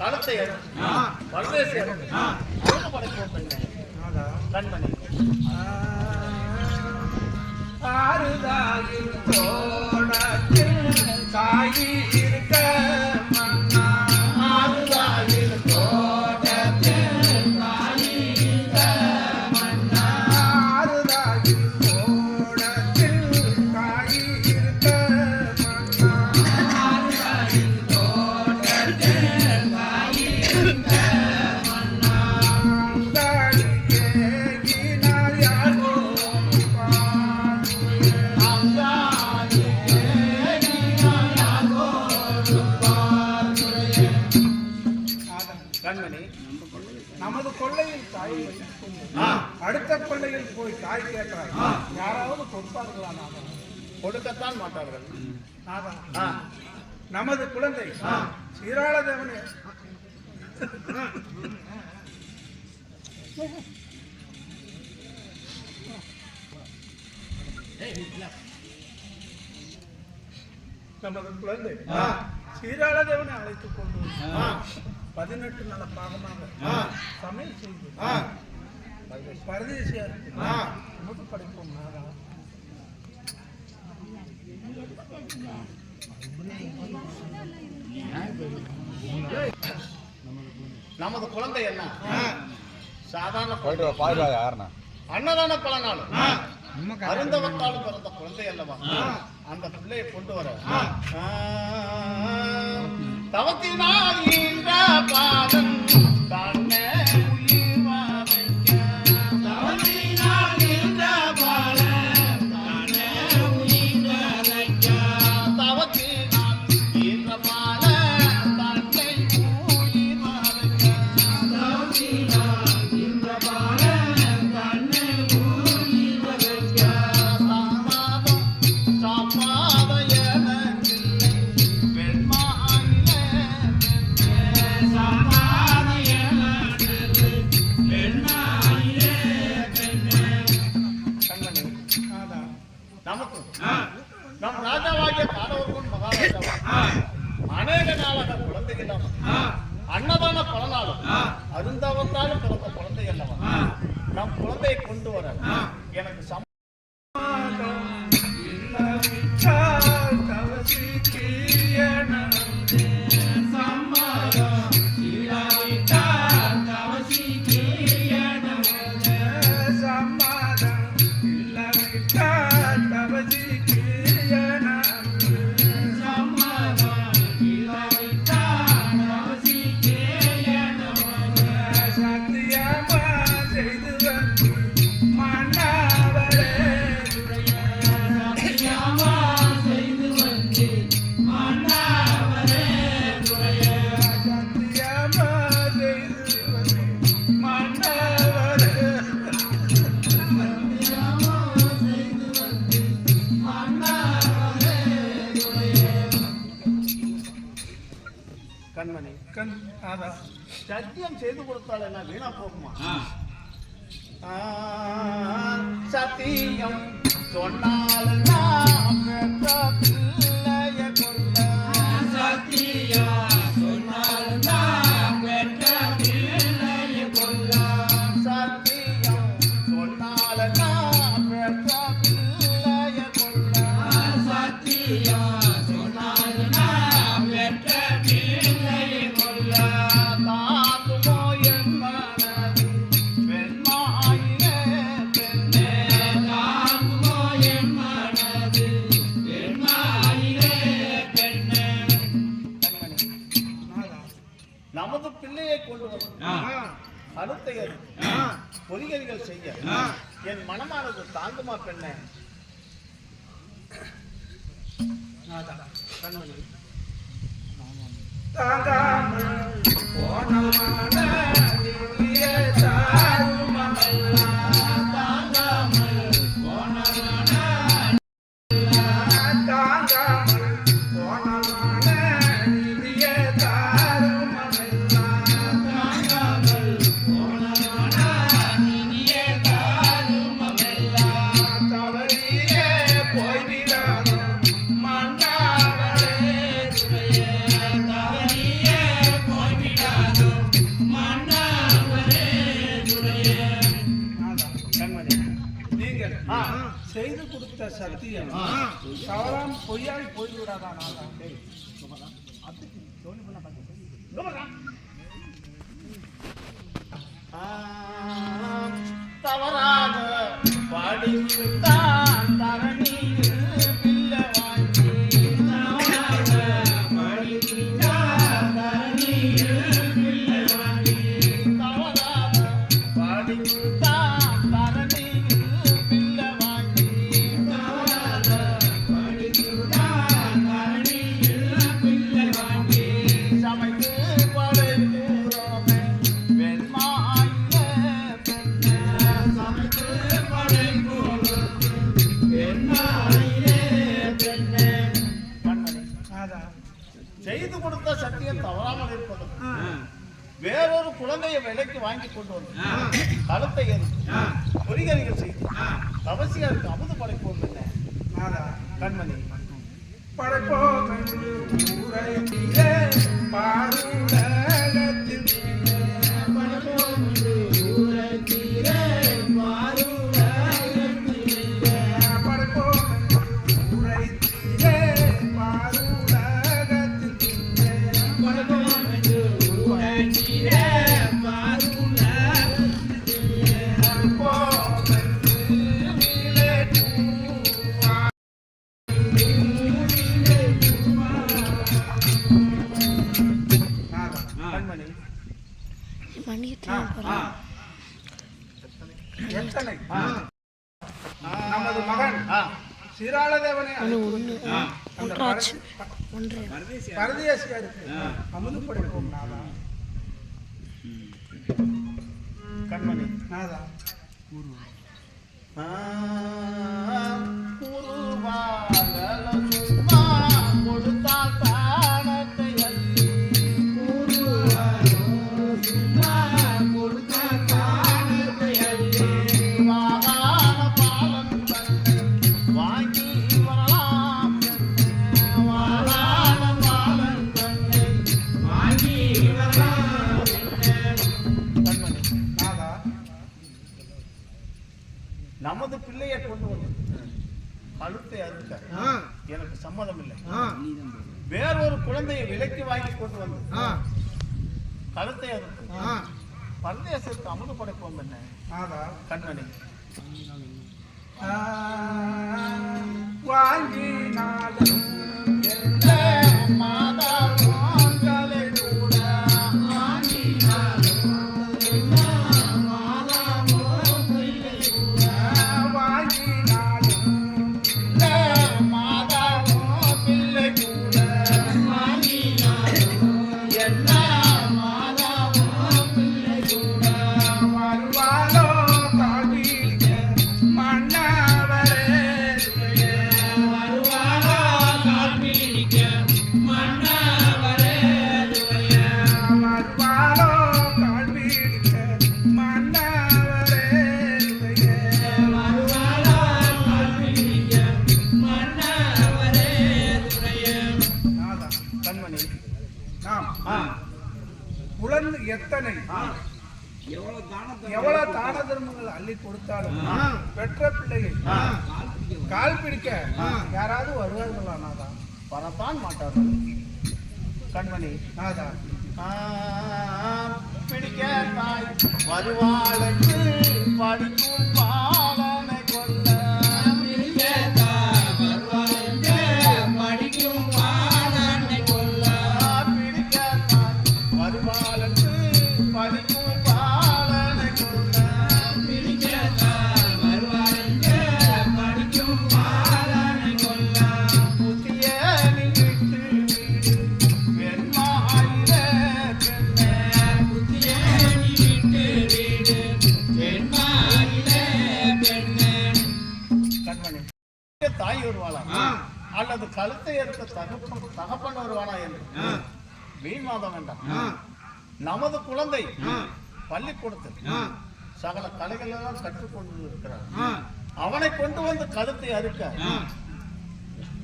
களத்தையரும் பரதேசியரும் படைப்போம் பெண்ணே கண்மணி ஆறுதாயில் தோடத்தில் காயில் கொடுக்கத்தான் மாட்டார்கள். நமது குழந்தை. சீராளதேவனே நமது குழந்தை. சீராளதேவனை அழைத்துக் கொண்டு பதினெட்டு நல்ல பாகமாக சமையல் செய்து பரதேசியா உமது படைப்போம் நாகா நமது குழந்தை என்ன? சாதாரண குழந்தை. பாடுவா யாருண்ணா? அண்ணதான குழந்தாலும் நாள் அருந்தவத்தால் பிறந்த குழந்தை அல்லவா? அந்த பிள்ளையை கொண்டு வர. தவத்தினால் பாதம் நமக்கும் சத்தியம் செய்து கொடுத்தால் என்ன வீணா போகுமா? சத்தியம் சொன்னால் பிள்ளையை கொண்டு வரும். அனுத்தையர் பொறிகளிகள் செய்ய. என் மனமானது தாங்குமா பெண்ணே? தாங்காமல் போனமான தவறாக பாடிவிட்டான் தரணியில் செய்து கொடுத்த சத்தியம் தவறாமல் இருப்பது. வேறொரு குழந்தையை விலைக்கு வாங்கி கொண்டு வந்து கழுத்தை எரித்து பொறிகரிகள் செய்து தவசியாருக்கு அமுது படைப்போம் என்ன? கண்மணி. படைப்போம் என்று ஒன்று பரதேசியாருக்கு அமுது படைப்போம் நாதா. கண்மணி நாதா. ஆ, குருவாகல கொண்டு வந்து கழுத்தை அறுத்து பரதேசத்துக்கு அமுது படைப்போம் என்ன நாதா கண்மணி வாங்கினாலும் வருவார்களா நாதா. வரத்தான் மாட்டார்கள். கண்மணி நாதா. பிடிக்க தாய். வருவாளுக்கு படிக்கும் பா கழுத்தை எடுத்த தகப்பன் தகப்பன் வருவானா என்று வீண்வாதம் வேண்டாம் நமது குழந்தை பள்ளிக்கூடத்தில் சகல கலைகள் எல்லாம் கற்றுக்கொண்டு இருக்கிறார் அவனை கொண்டு வந்து கழுத்தை அறுக்க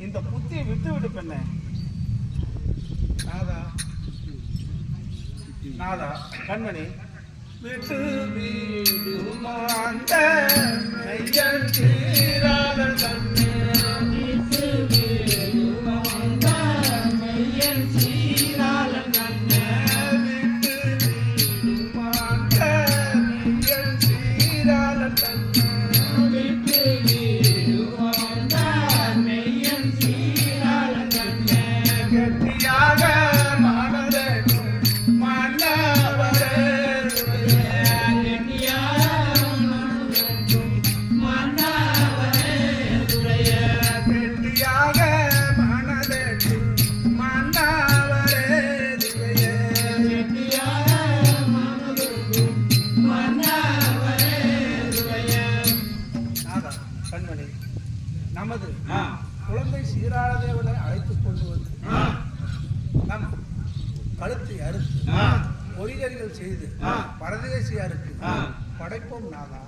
இந்த புத்தியை விட்டு விடு பெண்ணே. நாதா. நாதா. கண்மணி. விட்டு வீடு மாண்ட செய்து. பரதேசியாருக்கு படைப்போம் நானா?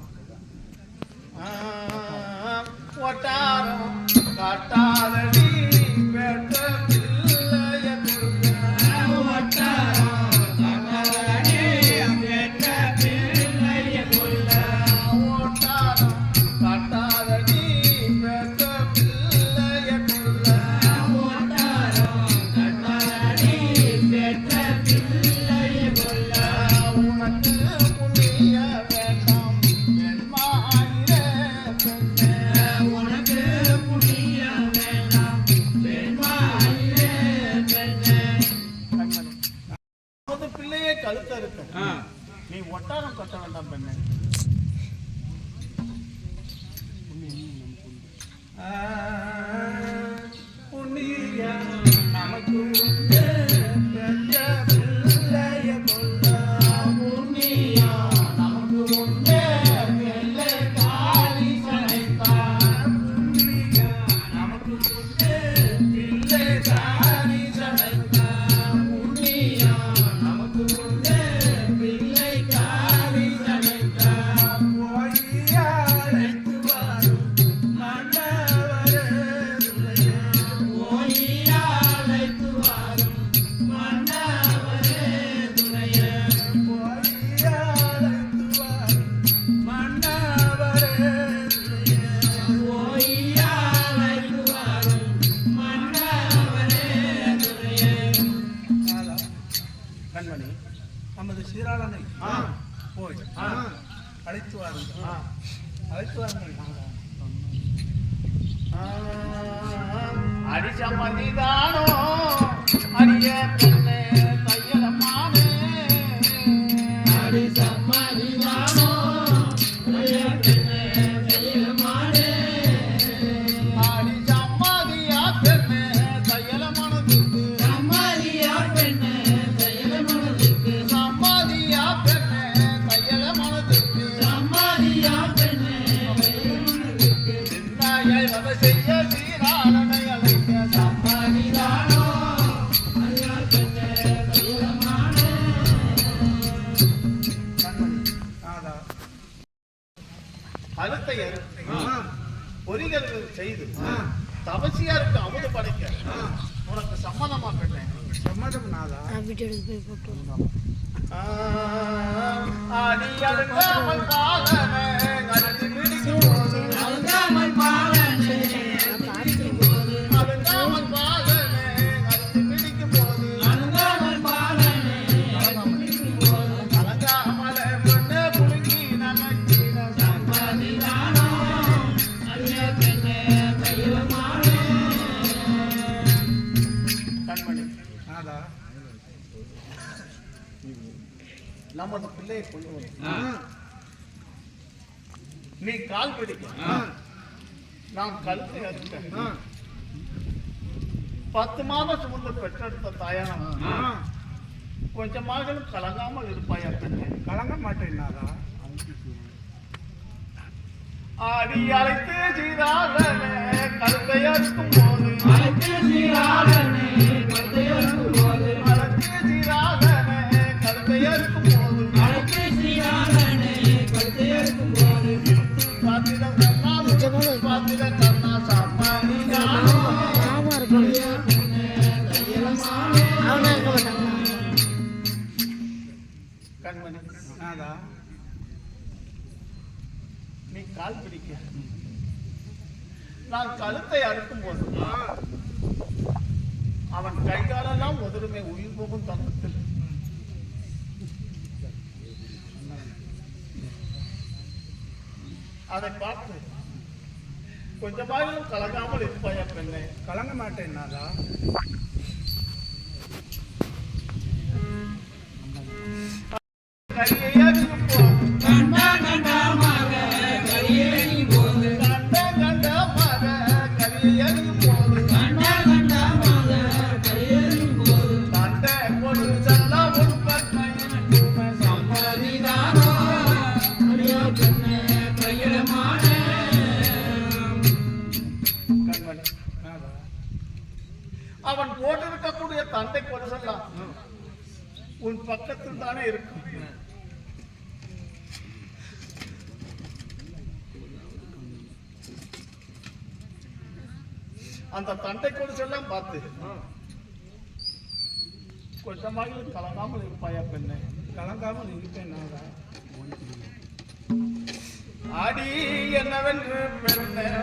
ஆடி அழுங்காமல் காலன நீ கால் பிடிக்க நான் கழுத்தை அறுத்த பத்து மாதம் சுமந்து பெற்றெடுத்த தாயாரம் கொஞ்சமாக கலங்காமல் இருப்பாயா பெண்ணு? கலங்க மாட்டேன்னாதா ஆடி அழைத்து சீராதனே கழுத்தை அறுக்கும் போது. அழைத்து சீராதனே கழுத்தை அறுக்கும் போது. நான் கழுத்தை அறுக்கும் போது அவன் கைகாலெல்லாம் உதருமே உயிர் போகும் தங்கத்தில் அதை பார்த்து கொஞ்சமாயிலும் கலங்காமல் இருப்பாயா பெண்ணே? கலங்க மாட்டேன் நாதா. கையை அந்த தண்டை கொடுச்செல்லாம் பார்த்து கொஞ்சமாக கலங்காமல் இருப்பாயா பெண்ணே? கலங்காமல் இருப்பேன் நான் ஆடி என்னவென்று பெருந்தேன்.